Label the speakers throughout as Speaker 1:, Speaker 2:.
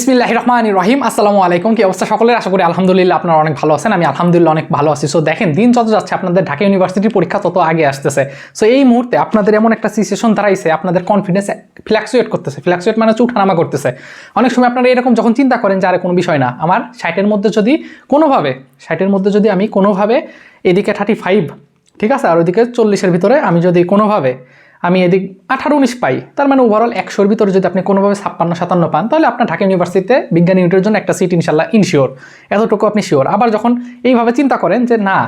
Speaker 1: বিসমিল্লাহ রহমান রহিম আসসালামু আলাইকুম, কি অবস্থা সকলের? আশা করি আলহামদুলিল্লাহ আপনারা অনেক ভালো আছেন, আমি আলহামদুলিল্লাহ অনেক ভালো আছি। সো দেখেন, দিন যত যাচ্ছে, আপনাদের ঢাকা ইউনিভার্সিটির পরীক্ষা তত আগে আসতেছে। সো এই মুহূর্তে আপনাদের এমন একটা সিচুয়েশন দাঁড়াইছে, আপনাদের কনফিডেন্স ফ্ল্যাক্সুয়েট করতেছে। ফ্ল্যাক্সুয়েট মানে হচ্ছে উঠানামা করতেছে। অনেক সময় আপনারা এরকম যখন চিন্তা করেন যে, আরে, কোনো বিষয় না। আমার ষাটের মধ্যে যদি কোনোভাবে, ষাটের মধ্যে যদি আমি কোনোভাবে এদিকে থার্টি ফাইভ ঠিক আছে? আর ওইদিকে চল্লিশের ভিতরে আমি যদি কোনোভাবে আমি এদিক আঠারো উনিশ পাই। তার মানে ওভারঅল একশোর ভিতরে যদি আপনি কোনোভাবে ছাপ্পান্ন, সাতান্ন পান, তাহলে আপনার ঢাকা ইউনিভার্সিটিতে বিজ্ঞান ইউনিটের জন্য একটা সিট ইনশাল্লাহ ইনশিওর এতটুকু আপনি শিওর আবার যখন এইভাবে চিন্তা করেন যে না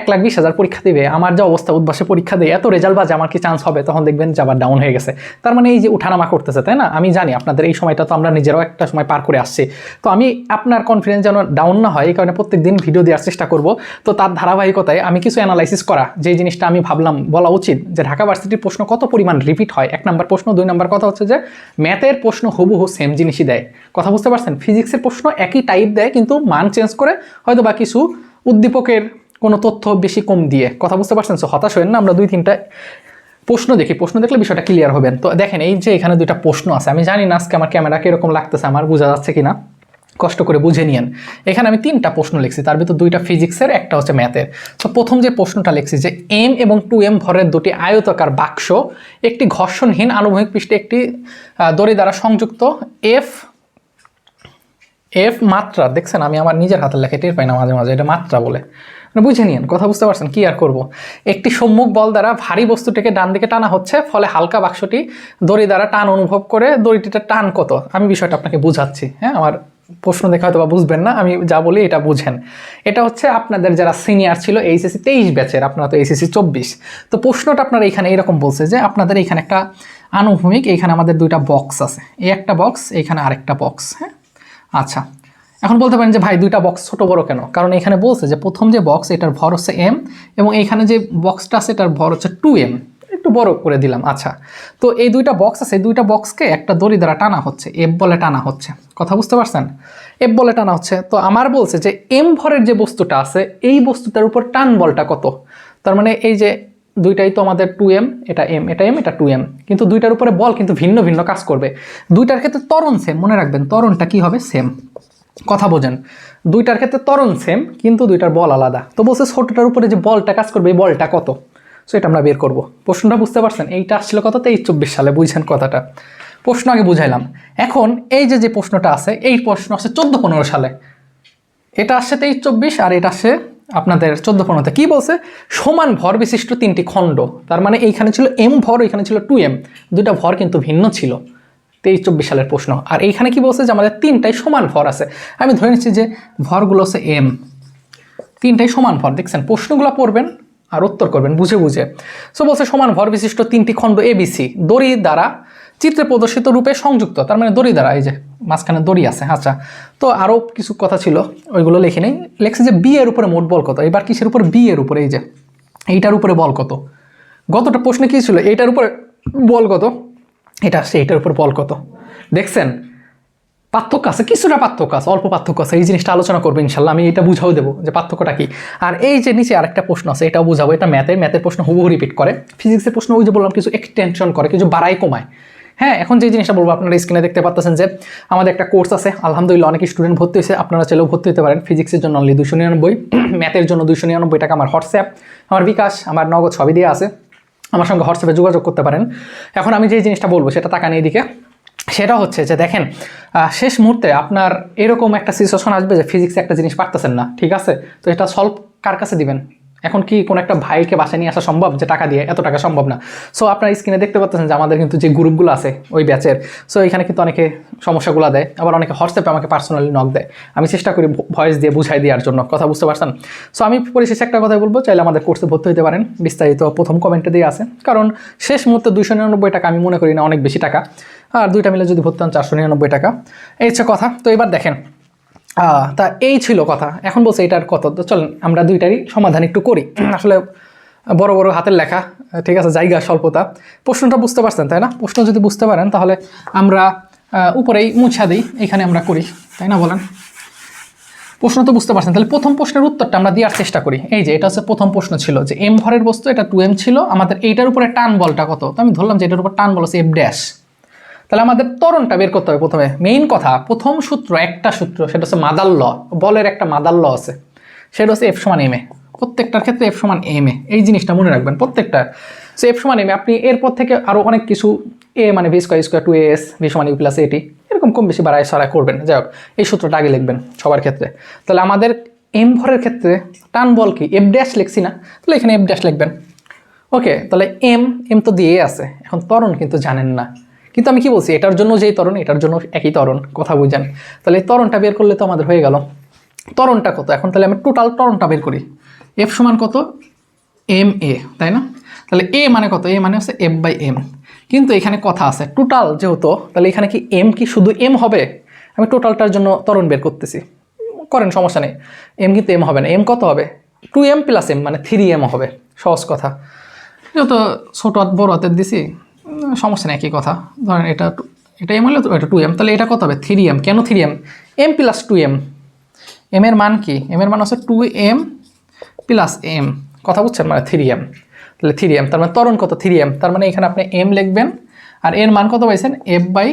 Speaker 1: এক লাখ বিশ হাজার পরীক্ষা দিবে, আমার যা অবস্থা, উদ্বাসে পরীক্ষা দেয়, এত রেজাল্ট বাজে, আমার কি চান্স হবে? তখন দেখবেন যে আবার ডাউন হয়ে গেছে। তার মানে এই যে উঠানামা করতেছে, তাই না? আমি জানি আপনাদের এই সময়টা তো আমরা নিজেরাও একটা সময় পার করে আসছি। তো আমি আপনার কনফিডেন্স যেন ডাউন না হয়, এই কারণে প্রত্যেক দিন ভিডিও দেওয়ার চেষ্টা করব। তো তার ধারাবাহিকতায় আমি কিছু অ্যানালাইসিস করা যে জিনিসটা আমি ভাবলাম বলা উচিত, যে ঢাকা ভার্সিটির প্রশ্ন কত পরিমাণ রিপিট হয়? এক নাম্বার প্রশ্ন, দুই নাম্বার কথা হচ্ছে যে ম্যাথের প্রশ্ন হুবহু সেম জিনিসই দেয়। কথা বুঝতে পারছেন? ফিজিক্সের প্রশ্ন একই টাইপ দেয়, কিন্তু মান চেঞ্জ করে হয়তো বা কিছু উদ্দীপকের কোনো তথ্য বেশি কম দিয়ে। কথা বুঝতে পারছেন? সো হতাশ হবেন না, আমরা দুই তিনটা প্রশ্ন দেখি। প্রশ্ন দেখলে বিষয়টা ক্লিয়ার হবেন তো দেখেন, এই যে এখানে দুইটা প্রশ্ন আছে, আমি জানি না আজকে আমার ক্যামেরা কীরকম লাগতেছে, আমার বোঝা যাচ্ছে কি না কষ্ট করে বুঝে নিয়েন। এখানে আমি তিনটা প্রশ্ন লিখছি, তার ভিতর দুইটা ফিজিক্সের একটা হচ্ছে ম্যাথের তো প্রথম যে প্রশ্নটা লিখছি যে এম এবং টু এম ভরের দুটি আয়তাকার বাক্স, একটি ঘর্ষণহীন আনুভূমিক পৃষ্ঠে একটি দড়ি দ্বারা সংযুক্ত। এফ এফ মাত্রা, দেখছেন, আমি আমার নিজের হাতের লেখা টের পাই না মাঝে মাঝে, এটা মাত্রা বলে। বুঝে নিন কথা বুঝতে পারছেন, কি আর করব। একটি সম্মুখ বল দ্বারা ভারী বস্তুটিকে ডান দিকে টানা হচ্ছে, ফলে হালকা বাক্সটি দড়ি দ্বারা টান অনুভব করে দড়িটিতে টান কত? আমি বিষয়টা আপনাকে বুঝাচ্ছি হ্যাঁ? আমার প্রশ্ন দেখে হয়তো বা বুঝবেন না, আমি যা বলি এটা বুঝেন। এটা হচ্ছে আপনাদের যারা সিনিয়র ছিল এইচএসসি তেইশ ব্যাচের, আপনারা তো এইচএসসি চব্বিশ। তো প্রশ্নটা আপনারা এখানে এরকম বলছে যে আপনাদের এখানে একটা আনুভূমিক এইখানে আমাদের দুইটা বক্স আছে। এই একটা বক্স এইখানে আরেকটা বক্স হ্যাঁ? আচ্ছা এখন বলতে পারেন যে, ভাই, দুইটা বক্স ছোট বড় কেন? কারণ এখানে বলছে যে, প্রথম যে বক্স এটার ভর হচ্ছে এম এবং এইখানে যে বক্সটা আছে, এটার ভর হচ্ছে টু এম একটু বড় করে দিলাম আচ্ছা। তো এই দুইটা বক্স আছে দুইটা বক্সকে একটা দড়ি দ্বারা টানা হচ্ছে এফ বলে টানা হচ্ছে। কথা বুঝতে পারছেন? এফ বলে টানা হচ্ছে। তো আমার বলছে যে এম ভরের যে বস্তুটা আছে, এই বস্তুটার উপর টান বলটা কত? তার মানে এই যে, দুইটাই তো আমাদের টু এম এটা এম এটা এম এটা টু এম কিন্তু দুইটার উপরে বল কিন্তু ভিন্ন ভিন্ন কাজ করবে। দুইটার ক্ষেত্রে তরণ সেম মনে রাখবেন তরণটা কি হবে? সেম কথা বোঝেন। দুইটার ক্ষেত্রে ত্বরণ সেম কিন্তু দুইটার বল আলাদা। তো বলছে ছোটটার উপরে যে বলটা কাজ করবে, এই বলটা কত? সো এটা আমরা বের করব। প্রশ্নটা বুঝতে পারছেন? এইটা আসছিল কত? তেইশ চব্বিশ সালে, বুঝছেন কথাটা। প্রশ্ন আগে বুঝাইলাম। এখন এই যে যে প্রশ্নটা আছে, এই প্রশ্ন আছে চোদ্দ পনেরো সালে। এটা আসছে তেইশ চব্বিশ আর এটা আসছে আপনাদের চোদ্দ পনেরোতে। কী বলছে? সমান ভর বিশিষ্ট তিনটি খণ্ড। তার মানে এইখানে ছিল এম ভর এখানে ছিল টু এম দুইটা ভর কিন্তু ভিন্ন ছিল। তেইশ চব্বিশ সালের প্রশ্ন। আর এইখানে কি বলছে যে আমাদের তিনটাই সমান ভর আছে। আমি ধরে নিচ্ছি যে ভরগুলো হচ্ছে এম তিনটাই সমান ভর। দেখছেন, প্রশ্নগুলো পড়বেন আর উত্তর করবেন বুঝে বুঝে। সো বলছে সমান ভর বিশিষ্ট তিনটি খণ্ড এবিসি দড়ি দ্বারা চিত্রে প্রদর্শিত রূপে সংযুক্ত। তার মানে দড়ি দ্বারা, এই যে মাঝখানে দড়ি আছে আচ্ছা। তো আরও কিছু কথা ছিল, ওইগুলো লিখে নেই। লেখছে যে বি এর উপরে মোট বল কত? এবার কিসের উপর? বি এর উপরে, এই যে, এইটার উপরে বল কত? গতটা প্রশ্নে কী ছিল? এইটার উপরে বল কত? এটা আসছে এইটার উপর বল কত? দেখছেন? পার্থক্য আছে, কিছুটা পার্থক্য আছে, অল্প পার্থক্য আছে, এই জিনিসটা আলোচনা করব ইনশাল্লাহ, আমি এটা বুঝাও দেবো যে পার্থক্যটা কি। আর এই যে নিচে আরেকটা প্রশ্ন আছে, এটাও বুঝাবো, এটা ম্যাথে ম্যাথের প্রশ্ন হুবহু রিপিট করে। ফিজিক্সের প্রশ্ন ওই যে বললাম, কিছু এক্সটেনশন করে, কিছু বাড়াই কমায়। হ্যাঁ এখন যে জিনিসটা বলব, আপনারা স্ক্রিনে দেখতে পাচ্ছেন যে আমাদের একটা কোর্স আছে, আলহামদুলিল্লাহ অনেক স্টুডেন্ট ভর্তি হয়েছে, আপনারা চাইলেও ভর্তি হতে পারেন ফিজিক্সের জন্য অনলি দুশো নিরানব্বই ম্যাথের জন্য দুশো নিরানব্বই টাকা, আমার হোয়াটসঅ্যাপ আমার বিকাশ, আমার নগদ সবই দিয়ে আছে। আমার সঙ্গে হোয়াটসঅ্যাপে যোগাযোগ করতে পারেন। এখন আমি যে জিনিসটা বলব, সেটা তাকান এইদিকে। সেটা হচ্ছে যে দেখেন শেষ মুহূর্তে আপনার এরকম একটা সিচুয়েশন আসবে যে ফিজিক্সে একটা জিনিস পারতেছেন না, ঠিক আছে? তো এটা সলভ কার কাছে দিবেন? এখন কি কোনো একটা ভাইকে বাসায় নিয়ে আসা সম্ভব যে টাকা দিয়ে এত টাকা সম্ভব না? সো আপনার স্ক্রিনে দেখতে পাচ্ছেন যে আমাদের কিন্তু যে গ্রুপগুলো আছে ওই ব্যাচের সো এখানে কিন্তু অনেকে সমস্যাগুলো দেয়, আবার অনেকে হোয়াটসঅ্যাপে আমাকে পার্সোনালি নক দেয়। আমি চেষ্টা করি ভয়েস দিয়ে বুঝাই দেওয়ার জন্য, কথা বুঝতে পারছেন? সো আমি পরিশেষে একটা কথা বলব, চাইলে আমাদের কোর্সে ভর্তি হতে পারেন। বিস্তারিত প্রথম কমেন্টে দিয়ে আছে। কারণ শেষ মুহূর্তে দুশো নিরানব্বই টাকা আমি মনে করি না অনেক বেশি টাকা। আর দুইটা মিলে যদি ভর্তি হন চারশো নিরানব্বই টাকা। এই হচ্ছে কথা। তো এবার দেখেন তা এই ছিল কথা। এখন বলছে এটার কত? তো চলেন, আমরা দুইটারই সমাধান একটু করি। আসলে বড় বড় হাতের লেখা, ঠিক আছে, জায়গা, স্বল্পতা। প্রশ্নটা বুঝতে পারছেন, তাই না? প্রশ্ন যদি বুঝতে পারেন, তাহলে আমরা উপরেই মুছা দিই, এখানে আমরা করি, তাই না বলেন? প্রশ্ন তো বুঝতে পারছেন, তাহলে প্রথম প্রশ্নের উত্তরটা আমরা দেওয়ার চেষ্টা করি। এই যে, এটা হচ্ছে প্রথম প্রশ্ন ছিল যে এম ভরের বস্তু, এটা টু এম ছিল, আমাদের এইটার উপরে টান বলটা কত? তো আমি ধরলাম যে, এটার উপর টান বল হচ্ছে এফ ড্যাশ তাহলে আমাদের ত্বরণটা বের করতে হবে প্রথমে। মেইন কথা, প্রথম সূত্র, একটা সূত্র, সেটা হচ্ছে মাদার ল, বলের একটা মাদার ল আছে। সেটা হচ্ছে এফ সমান এম এ প্রত্যেকটার ক্ষেত্রে এফ সমান এম এ এই জিনিসটা মনে রাখবেন প্রত্যেকটা সো এফ সমান এম এ আপনি এরপর থেকে আরও অনেক কিছু এ মানে v square square two s v সমান ইউ প্লাস এটি এরকম কম বেশি বাড়ায় সরাই করবেন। যাই হোক, এই সূত্রটা আগে লিখবেন সবার ক্ষেত্রে। তাহলে আমাদের এম ভরের ক্ষেত্রে টান বল কি? এফ ড্যাশ লিখছি না, তাহলে এখানে এফ ড্যাশ লিখবেন। ওকে তাহলে এম এম তো দিয়েই আছে, এখন ত্বরণ কিন্তু জানেন না। কিন্তু আমি কি বলছি, এটার জন্য যেই তরণ এটার জন্য একই তরণ কথা বুঝেন। তাহলে এই ত্বরণটা বের করলে তো আমাদের হয়ে গেল। তরণটা কত? এখন তাহলে আমি টোটাল তরণটা বের করি। এফ সমান কত? এম এ তাই না? তাহলে এ মানে কত? এ মানে হচ্ছে এফ বাই এম কিন্তু এখানে কথা আছে টোটাল যেহেতু, তাহলে এখানে কি এম কি শুধু এম হবে? আমি টোটালটার জন্য তরণ বের করতেছি। করেন, সমস্যা নেই। এম কিন্তু এম হবে না। এম কত হবে? টু এম প্লাস এম মানে থ্রি এম হবে। সহজ কথা। যেহেতু ছোট হাত, বড় হাতের দিছি সমস্যা নেই, একই কথা। ধরেন এটা এটা এম হলে এটা টু এম তাহলে এটা কত হবে? থ্রি এম কেন three m m plus two m m এর মান কি? এম এর মান হচ্ছে টু এম প্লাস এম কথা বুঝছেন? মানে থ্রি এম তাহলে থ্রি এম তার মানে ত্বরণ কত? থ্রি এম তার মানে এখানে আপনি এম লিখবেন, আর এর মান কত পাইছেন? F by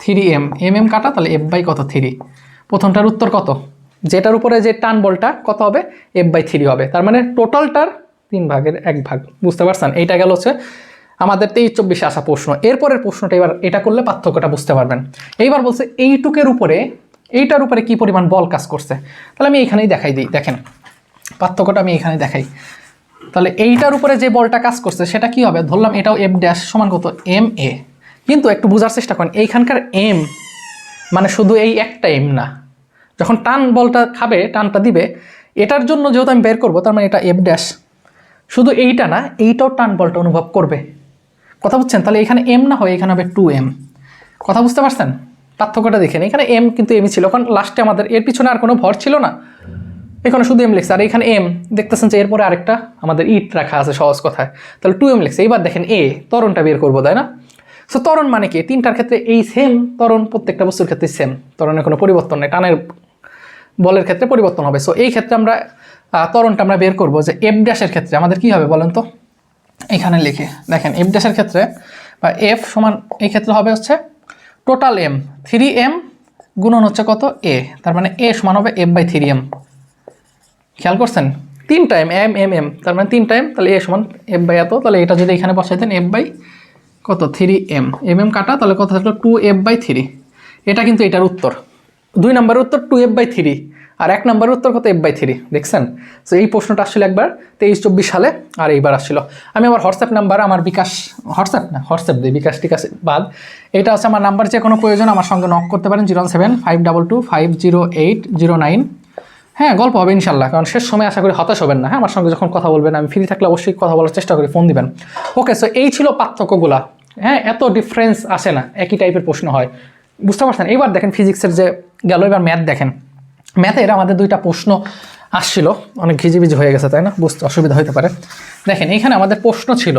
Speaker 1: three m m m কাটা, তাহলে এফ বাই কত? থ্রি প্রথমটার উত্তর কত? যেটার উপরে যে টান বলটা, কত হবে? এফ বাই থ্রি হবে। তার মানে টোটালটার তিন ভাগের এক ভাগ। বুঝতে পারছেন? এইটা গেল হচ্ছে আমাদের তেইশ চব্বিশে আসা প্রশ্ন। এরপরের প্রশ্নটা এবার এটা করলে পার্থক্যটা বুঝতে পারবেন। এইবার বলছে, এইটুকের উপরে, এইটার উপরে কি পরিমাণ বল কাজ করছে? তাহলে আমি এইখানেই দেখাই দিই, দেখেন। পার্থক্যটা আমি এখানে দেখাই। তাহলে এইটার উপরে যে বলটা কাজ করছে, সেটা কি হবে? ধরলাম এটাও এফ ড্যাশ সমান কত? M a. কিন্তু একটু বোঝার চেষ্টা করেন, এইখানকার এম মানে শুধু এই একটা এম না। যখন টান বলটা খাবে, টানটা দিবে, এটার জন্য যেহেতু আমি বের করব, তার মানে এটা এফ ড্যাশ। শুধু এইটা না, এইটাও টান বলটা অনুভব করবে। কথা বুঝছেন? তাহলে এখানে এম না হয়, এখানে হবে টু এম কথা বুঝতে পারছেন? পার্থক্যটা দেখেন, এখানে এম কিন্তু এমই ছিল, কারণ লাস্টে আমাদের এর পিছনে আর কোনো ভর ছিল না। এখানে শুধু এম লিখছে, আর এখানে এম দেখতেছেন যে এরপরে আরেকটা আমাদের ইট রাখা আছে সহজ কথায়। তাহলে টু এম লিখছে, এবার দেখেন এ তরণটা বের করব, তাই না? সো তরণ মানে কি? তিনটার ক্ষেত্রে এই সেম তরণ প্রত্যেকটা বস্তুর ক্ষেত্রে সেম তরণের কোনো পরিবর্তন নেই, টানের বলের ক্ষেত্রে পরিবর্তন হবে। সো এই ক্ষেত্রে আমরা তরণটা আমরা বের করব যে এফ ড্যাশের ক্ষেত্রে। আমাদের কি হবে বলেন তো? এখানে লিখে। দেখেন এফ ড্যাশের ক্ষেত্রে, বা এফ সমান এই ক্ষেত্রে হবে হচ্ছে টোটাল এম থ্রি এম গুণন হচ্ছে কত? এ তার মানে এ সমান হবে এফ বাই থ্রি এম খেয়াল করছেন? তিন টাইম এম এম এম তার মানে তিন টাইম তাহলে এ সমান এফ বাই এত। তাহলে এটা যদি এখানে বসাইতেন এফ বাই কত? থ্রি এম এম এম কাটা, তাহলে কত থাকল? টু এফ বাই থ্রি এটা কিন্তু এটার উত্তর। দুই নম্বরের উত্তর টু এফ বাই থ্রি আর এক নম্বরের উত্তর কত এফ বাই থ্রি দেখছেন? তো এই প্রশ্নটা আসছিল একবার তেইশ চব্বিশ সালে, আর এইবার আসছিল। আমি আমার হোয়াটসঅ্যাপ নাম্বার, আমার বিকাশ, হোয়াটসঅ্যাপ না, হোয়াটসঅ্যাপ দিই বিকাশ টিকাশ বাদ। এটা হচ্ছে আমার নাম্বার, যে কোনো প্রয়োজন আমার সঙ্গে নক করতে পারেন, zero seven, five double two, five zero eight zero nine. হ্যাঁ গল্প হবে ইনশাল্লাহ, কারণ শেষ সময় আশা করি হতাশ হবেন না। হ্যাঁ আমার সঙ্গে যখন কথা বলবেন, আমি ফ্রি থাকলে অবশ্যই কথা বলার চেষ্টা করি ফোন দিবেন। ওকে সো এই ছিল পার্থক্যগুলা। হ্যাঁ এত ডিফারেন্স আসে না, একই টাইপের প্রশ্ন হয়। বুঝতে পারছেন? এবার দেখেন ফিজিক্সের যে গেল, এবার ম্যাথ দেখেন। ম্যাথের আমাদের দুইটা প্রশ্ন আসছিল। অনেক ঘিজিবিজি হয়ে গেছে, তাই না? বুঝতে অসুবিধা হতে পারে। দেখেন, এখানে আমাদের প্রশ্ন ছিল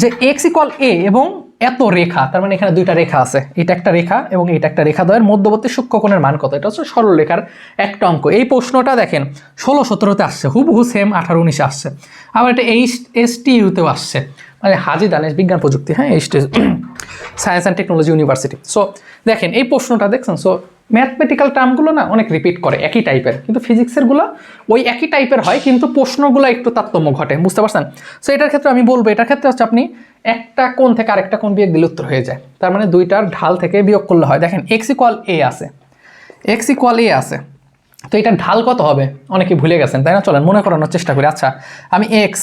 Speaker 1: যে এক্স ইকল এ এবং এত রেখা, তার মানে এখানে দুইটা রেখা আছে। এটা একটা রেখা এবং এটা একটা রেখা দ্বয়ের মধ্যবর্তী সূক্ষ্মকোণের মান কত? এটা হচ্ছে সরল রেখার একটা অঙ্ক। এই প্রশ্নটা দেখেন, ষোলো সতেরোতে আসছে, হুবহু সেম আঠারো উনিশে আসছে। আবার এটা এইচ এস টি ইউতেও আসছে। মানে হাজি দানেশ বিজ্ঞান প্রযুক্তি হ্যাঁ? H science and technology university so দেখেন, এই প্রশ্নটা দেখছেন? সো ম্যাথমেটিক্যাল টার্মগুলো না অনেক রিপিট করে, একই টাইপের কিন্তু ফিজিক্সেরগুলো ওই একই টাইপের হয়, কিন্তু প্রশ্নগুলো একটু তারতম্য ঘটে, বুঝতে পারছেন? সো এটার ক্ষেত্রে আমি বলব, এটার ক্ষেত্রে হচ্ছে আপনি একটা কোণ থেকে আরেকটা কোণ বিয়োগ দিলে উত্তর হয়ে যায়। তার মানে দুইটার ঢাল থেকে বিয়োগ করলে হয়। দেখেন এক্স ইকুয়াল এ আছে। এক্স ইকুয়াল এ আছে। তো এটা ঢাল কত হবে? অনেকে ভুলে গেছেন, তাই না? চলেন, মনে করানোর চেষ্টা করি। আচ্ছা আমি এক্স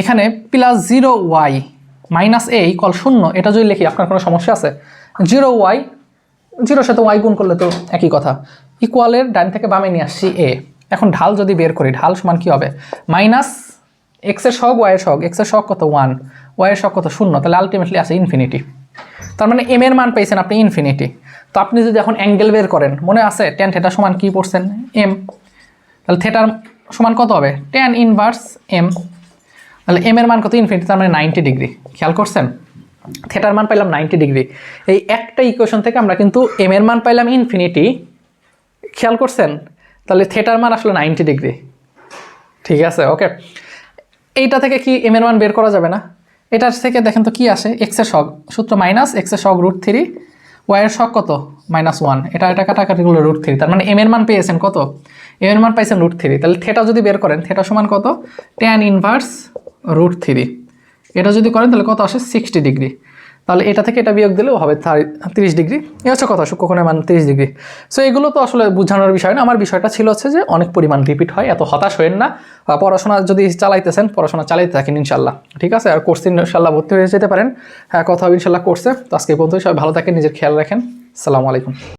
Speaker 1: এখানে plus zero y minus a equal শূন্য, এটা যদি লিখি, আপনার কোনো সমস্যা আছে? জিরো ওয়াই জিরোর সাথে ওয়াই গুণ করলে তো একই কথা। ইকুয়ালের ডান থেকে বামে নিয়ে আসছি এ এখন ঢাল যদি বের করি, ঢাল সমান কী হবে? মাইনাস এক্সের শখ ওয়াইয়ের শখ এক্সের শখ কত? ওয়ান ওয়াইয়ের শখ কত? শূন্য। তাহলে আলটিমেটলি আছে ইনফিনিটি তার মানে এম এর মান পেয়েছেন আপনি ইনফিনিটি তো আপনি যদি এখন অ্যাঙ্গেল বের করেন, মনে আছে টেন থেটা সমান কী পড়ছেন? এম তাহলে থেটার সমান কত হবে? টেন ইনভার্স এম তাহলে এম এর মান কত? ইনফিনিটি তার মানে নাইনটি ডিগ্রি খেয়াল করছেন? থেটার মান পাইলাম নাইনটি ডিগ্রি। এই একটা ইকুয়েশন থেকে আমরা কিন্তু এম এর মান পাইলাম ইনফিনিটি খেয়াল করছেন? তাহলে থেটার মান আসলে নাইনটি ডিগ্রি। ঠিক আছে ওকে এইটা থেকে কি এম এর মান বের করা যাবে না? এটার থেকে দেখেন তো কি আসে? এক্সের শখ সূত্র মাইনাস এক্সের শখ রুট থ্রি ওয়াইয়ের শখ কত? মাইনাস ওয়ান এটা এটা কাটাকাটি করলে রুট থ্রি তার মানে এম এর মান পেয়েছেন কত? এম এর মান পাইছেন রুট থ্রি তাহলে থেটা যদি বের করেন থেটা সমান কত? ট্যান ইনভার্স রুট থ্রি এটা যদি করেন তাহলে কত আসে? সিক্সটি ডিগ্রি তাহলে এটা থেকে এটা বিয়োগ দিলেও হবে তিরিশ ডিগ্রি এ হচ্ছে কথা সূক্ষ্মকোণের মান তিরিশ ডিগ্রি সো এগুলো তো আসলে বোঝানোর বিষয় না। আমার বিষয়টা ছিল হচ্ছে যে অনেক পরিমাণ রিপিট হয়, এত হতাশ হয়েন না। পড়াশোনা যদি চালাইতেছেন, পড়াশোনা চালাইতে থাকেন ইনশাল্লাহ ঠিক আছে? আর কোর্সে ইনশাল্লাহ ভর্তি হয়ে যেতে পারেন। হ্যাঁ কথা হবে ইনশাল্লাহ কোর্সে তো আজকে পর্যন্ত সবাই ভালো থাকেন, নিজের খেয়াল রাখেন। সালামু আলাইকুম।